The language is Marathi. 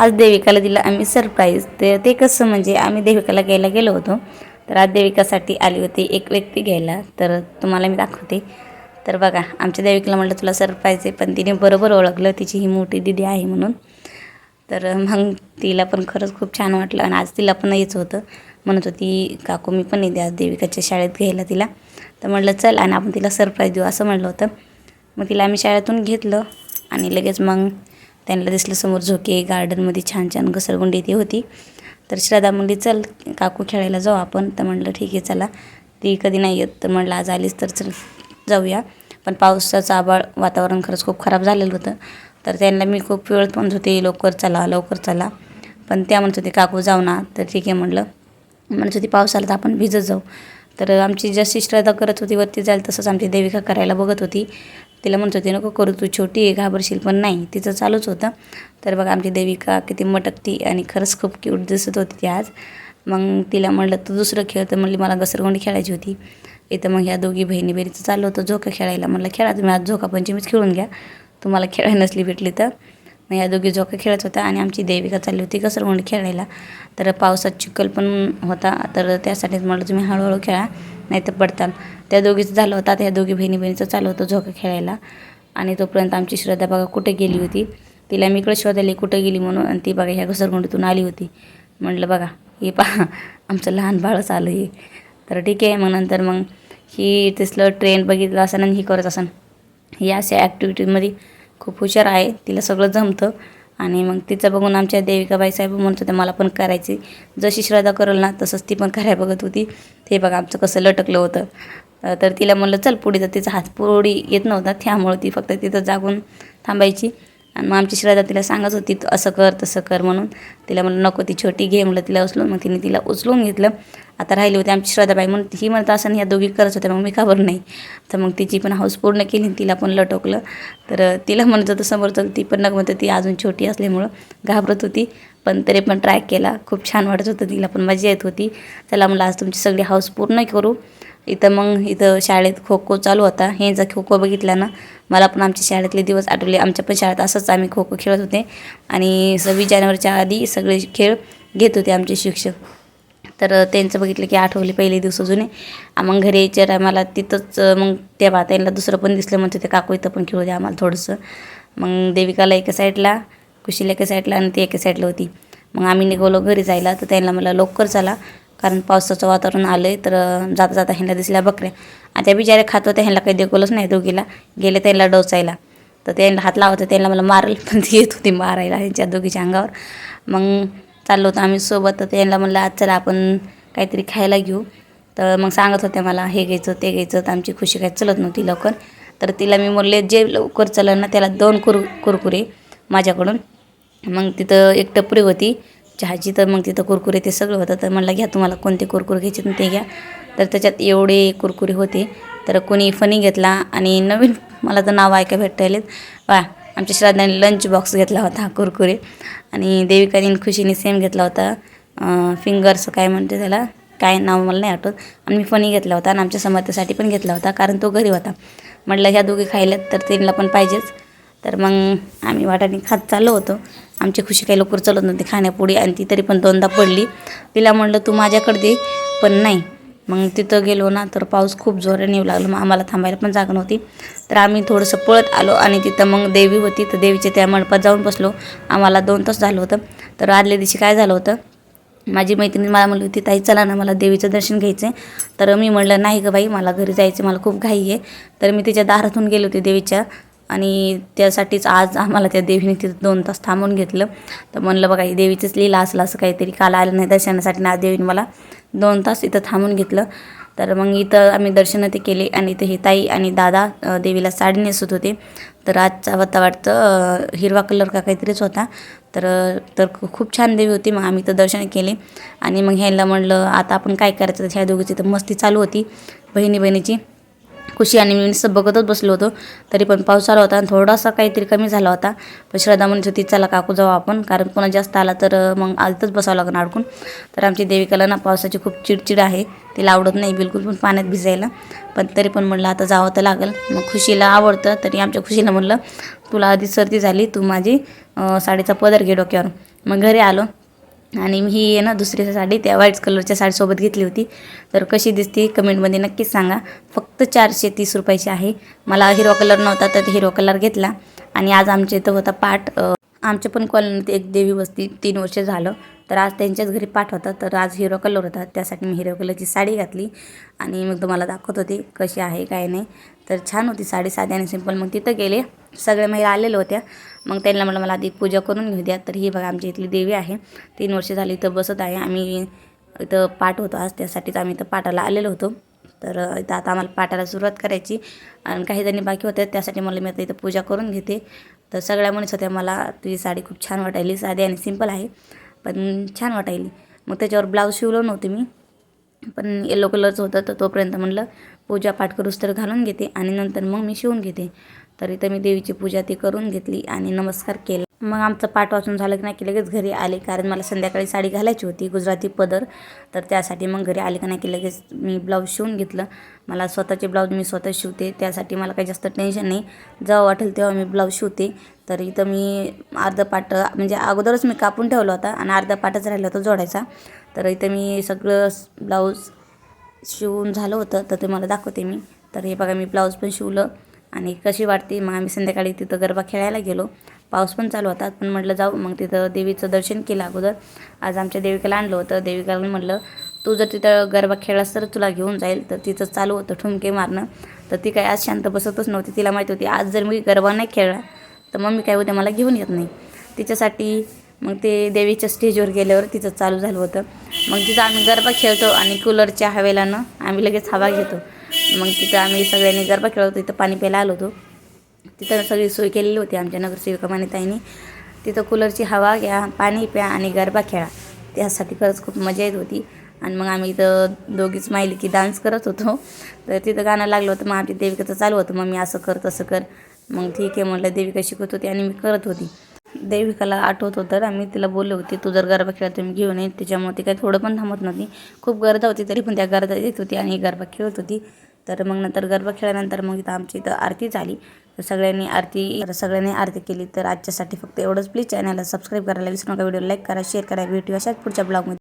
आज देविकाला दिलं आम्ही सरप्राईज ते ते कसं म्हणजे आम्ही देविकाला घ्यायला गेलो होतो. तर आज देविकासाठी आली होती एक व्यक्ती घ्यायला. तर तुम्हाला मी दाखवते. तर बघा आमच्या देविकाला म्हटलं तुला सरप्राईज आहे. पण तिने बरोबर ओळखलं. तिची ही मोठी दिदी आहे म्हणून. तर मग तिला पण खरंच खूप छान वाटलं. आणि आज तिला पण यायचं होतं. म्हणत होती काकू मी पण येते आज देविकाच्या शाळेत घ्यायला तिला. तर म्हटलं चल आणि आपण तिला सरप्राईज देऊ. असं म्हटलं होतं. मग तिला आम्ही शाळेतून घेतलं. आणि लगेच मग त्यांना दिसलं समोर झोके गार्डनमध्ये छान छान घसरगुंडी ती होती. तर श्रद्धा म्हणली चल काकू खेळायला जाऊ आपण. तर म्हटलं ठीक आहे चला. ती कधी नाही येत. तर म्हटलं आज आलीच तर चल जाऊया. पण पावसाचं आबाळ वातावरण खरंच खूप खराब झालेलं होतं. तर त्यांना मी खूप वेळ म्हणत होते लवकर चला लवकर चला. पण त्या म्हणत होते काकू जाऊ ना. तर ठीक आहे म्हटलं म्हणत होती पाऊस आला तर आपण भिजत जाऊ. तर आमची जशी श्रद्धा करत होती वरती जाईल तसंच आमची देविका करायला बघत होती. तिला म्हणत होती नको करू तू छोटी आहे घाबरशील पण नाही. तिचं चालूच होतं. तर बघा आमची देविका किती मटकती आणि खरंच खूप क्यूट दिसत होती ती आज. मग तिला म्हणलं तू दुसरं खेळ. तर म्हणली मला घसरगुंडी खेळायची होती. इथं मग ह्या दोघी बहिणी बहिणीचं चाललं होतं झोका खेळायला. म्हणलं खेळा तुम्ही आज झोका पंचमीच खेळून घ्या. तुम्हाला खेळाय नसली भेटली तर. मग ह्या दोघी झोका खेळत होत्या आणि आमची देविका चालली होती घसरगुंडी खेळायला. तर पावसात चिखल पण होता. तर त्यासाठीच म्हटलं तुम्ही हळूहळू खेळा नाही तर पडताल. त्या दोघीचं झालं होतं. आता ह्या दोघी बहिणी बहिणीचं चालू होतं झोका खेळायला. आणि तोपर्यंत आमची श्रद्धा बघा कुठे गेली होती. तिला मी इकडे शोधायला कुठं गेली म्हणून आणि ती बघा ह्या घसरगुंडीतून आली होती. म्हटलं बघा हे पहा आमचं लहान बाळच आलं हे. तर ठीक आहे मग नंतर मग ही तिसलं ट्रेन बघितलं असं आणि ही करत असन. ही अशा ॲक्टिव्हिटीमध्ये खूप हुशार आहे. तिला सगळं जमतं. आणि मग तिचं बघून आमच्या देविकाबाई साहेब म्हणत होत्या मला पण करायची जशी श्रद्धा करेल ना तसंच ती पण करायला बघत होती. ते बघा आमचं कसं लटकलं होतं. तर तिला म्हणलं चल पुढे तर तिचा हात पुढे येत नव्हता त्यामुळं ती फक्त तिथं जागून थांबायची. आणि मग आमची श्रद्धा तिला सांगत होती असं कर तसं कर म्हणून. तिला म्हणलं नको ती छोटी घे. म्हणलं तिला उचलून. मग तिने तिला उचलून घेतलं. आता राहिली होती आमची श्रद्धाबाई म्हणून ही म्हणत असं ह्या दोघी करत होत्या मग मी खबर नाही? तर मग तिची पण हाऊस पूर्ण केली तिला पण लटकलं तर तिला म्हणत होतं समोर चल ती पण नग म्हणत ती अजून छोटी असल्यामुळं घाबरत होती. पण तरी पण ट्राय केला खूप छान वाटत होतं तिला पण मजा येत होती. चला म्हणलं आज तुमची सगळी हाऊस पूर्ण करू. इथं मग इथं शाळेत खो खो चालू होता. हे जर खो खो बघितला ना मला पण आमच्या शाळेतले दिवस आठवले. आमच्या पण शाळेत असंच आम्ही खो खो खेळत होते. आणि सव्वीस जानेवारीच्या आधी सगळे खेळ घेत होते आमचे शिक्षक. तर त्यांचं बघितलं की आठवले पहिले दिवस जुने. मग घरी यायच्या मला तिथंच मग तेव्हा त्यांना दुसरं पण दिसलं. म्हणते ते काकू इथं पण खेळू द्या आम्हाला थोडंसं. मग देविकाला एका साईडला कुशीला एका साईडला आणि ती एका साईडला होती. मग आम्ही निघालो घरी जायला. तर त्यांना मला लवकर चला. कारण पावसाचं वातावरण आलं आहे तर जाता जाता ह्यांना दिसल्या बकऱ्या. आणि त्या बिचाऱ्या खात होत्या ह्यांना काही देखवलंच नाही दोघीला. गेले त्यांना डोचायला तर त्यांना हात लावत त्यांना मला मारल पण ती येत होती मारायला ह्यांच्या दोघीच्या अंगावर. मग चाललो होतो आम्ही सोबत तर त्यांना म्हणलं आज चला आपण काहीतरी खायला घेऊ. तर मग सांगत होत्या मला हे घ्यायचं ते घ्यायचं तर आमची खुशी काय चलत नव्हती लवकर. तर तिला मी म्हणले जे लवकर चाललं ना त्याला दोन कुर कुरकुरे माझ्याकडून. मग तिथं एक टपरी होती चहाची तर मग तिथं कुरकुरे ते सगळं होतं. तर म्हणलं घ्या तुम्हाला कोणते कुरकुरे घ्यायचे ते घ्या. तर त्याच्यात एवढे कुरकुरे होते. तर कोणी फनी घेतला आणि नवीन मला तर नाव ऐका भेटायलेत वा आमच्या श्राद्धाने लंच बॉक्स घेतला होता कुरकुरे. आणि देविकाने खुशीने सेम घेतला होता. फिंगर्स काय म्हणते त्याला? काय नाव मला नाही आठवत. आणि मी फनी घेतला होता आणि आमच्या समर्थासाठी पण घेतला होता कारण तो घरी होता. म्हटलं ह्या दोघी खायल्यात तर त्यांना पण पाहिजेच. तर मग आम्ही वाटाने खात चाललो होतो. आमची खुशी काही लवकर चालत नव्हती खाण्यापुढे आणि ती तरी पण दोनदा पडली. तिला म्हणलं तू माझ्याकडे दे पण नाही. मग तिथं गेलो ना तर पाऊस खूप जोराने येऊ लागला. मग आम्हाला थांबायला पण जागा नव्हती. तर आम्ही थोडंसं पळत आलो आणि तिथं मग देवी होती. तर देवीच्या त्या मंडपात जाऊन बसलो. आम्हाला दोन तास झालं होतं. तर आदल्या दिवशी काय झालं होतं माझी मैत्रिणी मला म्हणली होती ताई चला ना मला देवीचं दर्शन घ्यायचं आहे तर मी म्हणलं नाही गं बाई मला घरी जायचं मला खूप घाई आहे. तर मी तिच्या दारातून गेले होते देवीच्या. आणि त्यासाठीच आज आम्हाला त्या देवीने तिथं दोन तास थांबून घेतलं. तर म्हणलं बघा ही देवीचंच लिहिलं असलं असं काहीतरी काल आलं नाही दर्शनासाठी. ना आज देवीने मला दोन तास इथं थांबून घेतलं. तर मग इथं आम्ही दर्शन ते केले आणि इथं हे ताई आणि दादा देवीला साडी नेसत होते. तर आजचा होता वाटतं हिरवा कलर का काहीतरीच होता. तर तर खूप छान देवी होती. मग आम्ही तर दर्शन केले. आणि मग ह्याला म्हणलं आता आपण काय करायचं? ह्या दोघीची तर मस्ती चालू होती बहिणी बहिणीची खुशी आणि मी नुसतं बघतच बसलो होतो. तरी पण पाऊस आला होता आणि थोडासा काहीतरी कमी झाला होता. पण श्रद्धा म्हणत होती चला काकू जाऊ आपण. कारण पुन्हा जास्त आला तर मग आलतच बसावं लागणार अडकून. तर आमची देविकाला ना पावसाची खूप चिडचिड आहे. तिला आवडत नाही बिलकुल पण पाण्यात भिजायला. पण तरी पण म्हणलं आता जावं तर लागेल. मग खुशीला आवडतं. तरी आमच्या खुशीला म्हणलं तुला आधी सर्दी झाली. तू माझी साडीचा पदर घे डोक्यावर मग घरी आलो. आणि मी ही आहे ना दुसरी साडी त्या व्हाईट कलरच्या साडीसोबत घेतली होती. तर कशी दिसते कमेंटमध्ये नक्कीच सांगा. फक्त चारशे तीस रुपयाची आहे. मला हिरवा कलर नव्हता तर हिरवा कलर घेतला. आणि आज आमच्या इथं होता पाठ आमच्या पण कॉलनीत एक देवी बसती तीन वर्ष झालं. तर आज त्यांच्याच घरी पाठ होता. तर आज हिरो कलर होता. त्यासाठी मी हिरो कलरची साडी घातली. आणि मग तुम्हाला दाखवत होती कशी आहे काय नाही. तर छान होती साडी. साधी आणि सिंपल मग तिथं गेले. सगळ्या महिला आलेल्या होत्या. मग त्यांना म्हटलं मला आधी पूजा करून घेऊ द्या. तर ही बघा आमची इथली देवी आहे. तीन वर्ष झाली इथं बसत आहे. आम्ही इथं पाठ होतो आज. त्यासाठीच आम्ही इथं पाठाला आलेलो होतो. तर इथं आता आम्हाला पाठाला सुरुवात करायची. आणि काही जणी बाकी होत्या त्यासाठी मला मी आता इथं पूजा करून घेते. तर सगळ्या म्हणत होत्या मला. तुझी साडी खूप छान वाटायली. साधी आणि सिंपल आहे पण छान वाटायली. मग त्याच्यावर ब्लाऊज शिवलो नव्हते मी. पण येलो कलरचं होतं. तर तोपर्यंत म्हणलं पूजा पाठ करूस तर घालून घेते आणि नंतर मग मी शिवून घेते. तर इथं मी देवीची पूजा ती करून घेतली आणि नमस्कार केला. मग आमचं पाठ वाचून झालं की नाही की लगेच घरी आले कारण मला संध्याकाळी साडी घालायची होती गुजराती पदर. तर त्यासाठी मग घरी आले का नाही की लगेच मी ब्लाऊज शिवून घेतलं. मला स्वतःचे ब्लाऊज मी स्वतः शिवते त्यासाठी मला काही जास्त टेन्शन नाही. जेव्हा वाटेल तेव्हा मी ब्लाऊज शिवते. तर इथं मी अर्धं पाट म्हणजे अगोदरच मी कापून ठेवला होता आणि अर्धा पाटच राहिला होता जोडायचा. तर इथं मी सगळं ब्लाऊज शिवून झालं होतं तर ते मला दाखवते मी. तर हे बघा मी ब्लाऊज पण शिवलं. आणि कशी वाटते मग आम्ही संध्याकाळी तिथं गरबा खेळायला गेलो. पाऊस पण चालू होता पण म्हटलं जाऊ मग तिथं देवीचं दर्शन केलं अगोदर. आज आमच्या देविकाला आणलं होतं. देविकाला म्हटलं तू जर तिथं गरबा खेळलास तर तुला घेऊन जाईल तर तिचं चालू होतं ठुमके मारणं. तर ती काय आज शांत बसतच नव्हती तिला माहिती होती आज जर मी गरबा नाही खेळला तर मग मी काय उद्या मला घेऊन येत नाही. तिच्यासाठी मग ते देवीच्या स्टेजवर गेल्यावर तिचं चालू झालं होतं. मग तिथं आम्ही गरबा खेळतो आणि कूलरच्या हवेलानं आम्ही लगेच हवा घेतो. मग तिथं आम्ही सगळ्यांनी गरबा खेळत होतो तिथं पाणी प्यायला आलो होतो. तिथं सगळी सोय केलेली होती आमच्या नगरसेविका मानिताईंनी तिथं कूलरची हवा घ्या पाणी प्या आणि गरबा खेळा. त्यासाठी खरंच खूप मजा येत होती. आणि मग आम्ही इथं दोघीच माहिली की डान्स करत होतो. तर तिथं गाणं लागलं होतं मग आमची देविकाचं चालू होतं. मग मी असं कर तसं कर. मग ठीक आहे म्हटलं देविका शिकत होती आणि मी करत होती. देविकाला आठवत होतं तर आम्ही तिला बोलले होते तू जर गरबा खेळत मी घेऊन येईन. त्याच्यामुळे ती काही थोडं पण थांबत नव्हती. खूप गरजा होती तरी पण त्या गरजा येत होती आणि गरबा खेळत होती. तर मग नंतर गरबा खेळल्यानंतर मग इथं आमची इथं आरती झाली. तर सगळ्यांनी आरती सगळ्यांनी आरती केली. तर आजच्यासाठी फक्त एवढंच. प्लीज चॅनलला सबस्क्राईब करायला विसरू नका. व्हिडिओ लाईक करा शेअर करा. भेटू अशाच पुढच्या ब्लॉगमध्ये